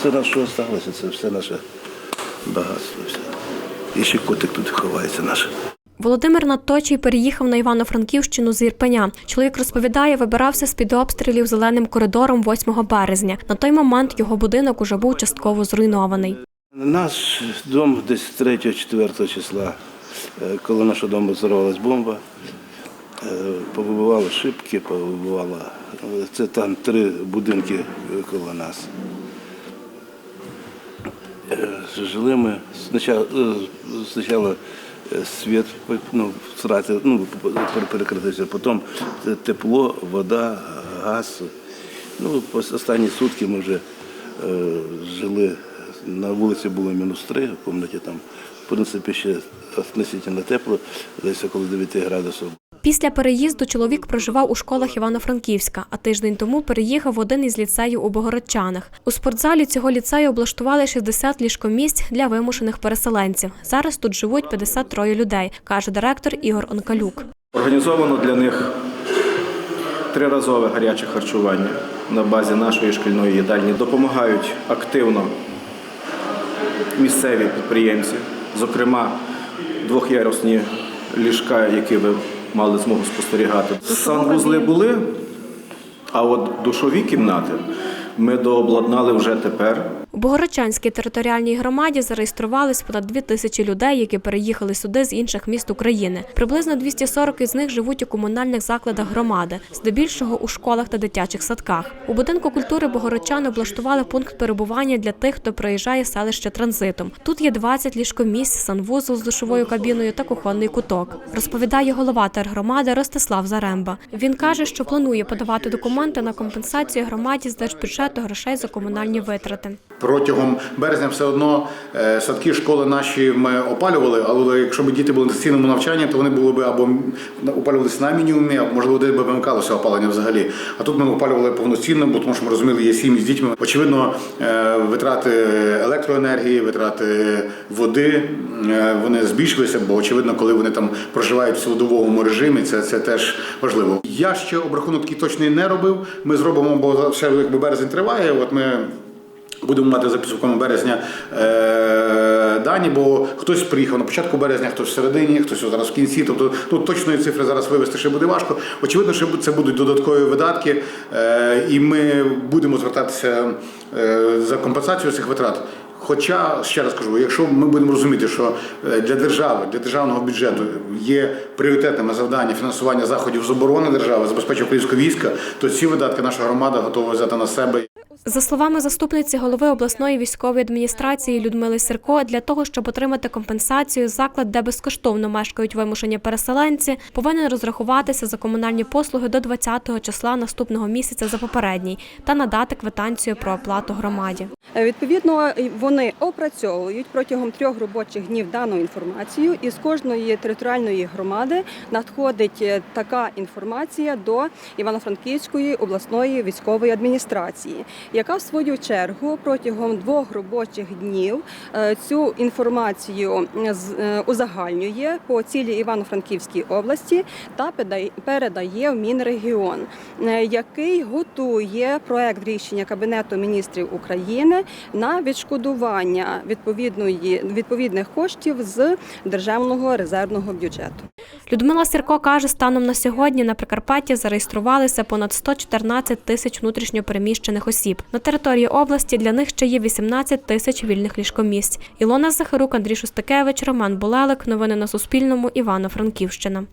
Все наше, що залишилося, це все наше багатство. Все. І ще котик тут ховається наш. Володимир Надточий переїхав на Івано-Франківщину з Ірпеня. Чоловік розповідає, вибирався з під обстрілів зеленим коридором 8 березня. На той момент його будинок уже був частково зруйнований. Наш дом десь 3-4 числа, е, коли нашого дому взорвалась бомба, е, повибивало шибки, повибивало. е, Це там три будинки е, коло нас. Е, Жили ми спочатку, спочатку е, світ ну, втратив, ну, перекритився, потім тепло, вода, газ. Ну, останні сутки ми вже е, жили, на вулиці було мінус 3, в кімнаті там, в принципі, ще относительно тепло, десь около 9 градусів. Після переїзду чоловік проживав у школах Івано-Франківська, а тиждень тому переїхав в один із ліцеїв у Богородчанах. У спортзалі цього ліцею облаштували 60 ліжкомісць для вимушених переселенців. Зараз тут живуть 53 людей, каже директор Ігор Онкалюк. Організовано для них триразове гаряче харчування на базі нашої шкільної їдальні. Допомагають активно місцеві підприємці, зокрема двохярусні ліжка, які ви мали змогу спостерігати. Санвузли були, а от душові кімнати ми дообладнали вже тепер. У Богородчанській територіальній громаді зареєструвались понад дві тисячі людей, які переїхали сюди з інших міст України. Приблизно 240 із них живуть у комунальних закладах громади, здебільшого у школах та дитячих садках. У будинку культури богородчани облаштували пункт перебування для тих, хто проїжджає селище транзитом. Тут є 20 ліжкомісць, санвузол з душовою кабіною та кухонний куток. Розповідає голова тергромади Ростислав Заремба. Він каже, що планує подавати документи на компенсацію громаді з держбюджету грошей за комунальні витрати. Протягом березня все одно е, садки, школи наші ми опалювали, але якщо б діти були на дистанційному навчанні, то вони були б або опалювалися на мінімумі, або можливо де б вимикалося опалення взагалі. А тут ми опалювали повноцінно, бо тому що ми розуміли, є сім'ї з дітьми. Очевидно, е, витрати електроенергії, витрати води е, вони збільшилися, бо очевидно, коли вони там проживають в цілодобовому режимі, це, це теж важливо. Я ще обрахунок такий точний не робив. Ми зробимо, бо ще якби березень триває. От ми. Будемо мати за підсумками березня е, дані, бо хтось приїхав на початку березня, хтось в середині, хтось зараз в кінці. Тобто тут точної цифри зараз вивести ще буде важко. Очевидно, що це будуть додаткові видатки, е, і ми будемо звертатися е, за компенсацію цих витрат. Хоча ще раз кажу, якщо ми будемо розуміти, що е, для держави, для державного бюджету є пріоритетними завдання фінансування заходів з оборони держави, забезпечення українського війська, то ці видатки наша громада готова взяти на себе. За словами заступниці голови обласної військової адміністрації Людмили Сірко, для того, щоб отримати компенсацію, заклад, де безкоштовно мешкають вимушені переселенці, повинен розрахуватися за комунальні послуги до 20-го числа наступного місяця за попередній та надати квитанцію про оплату громаді. Е, Відповідно, вони опрацьовують протягом трьох робочих днів дану інформацію, і з кожної територіальної громади надходить е, така інформація до Івано-Франківської обласної військової адміністрації, яка в свою чергу протягом двох робочих днів е, цю інформацію узагальнює по цілій Івано-Франківській області та передає- в Мінрегіон, який готує проект рішення Кабінету міністрів України на відшкодування відповідної відповідних коштів з державного резервного бюджету. Людмила Сірко каже, станом на сьогодні на Прикарпатті зареєструвалися понад 114 тисяч внутрішньопереміщених осіб. На території області для них ще є 18 тисяч вільних ліжкомісць. Ілона Захарук, Андрій Шостакевич, Роман Булелик. Новини на Суспільному. Івано-Франківщина.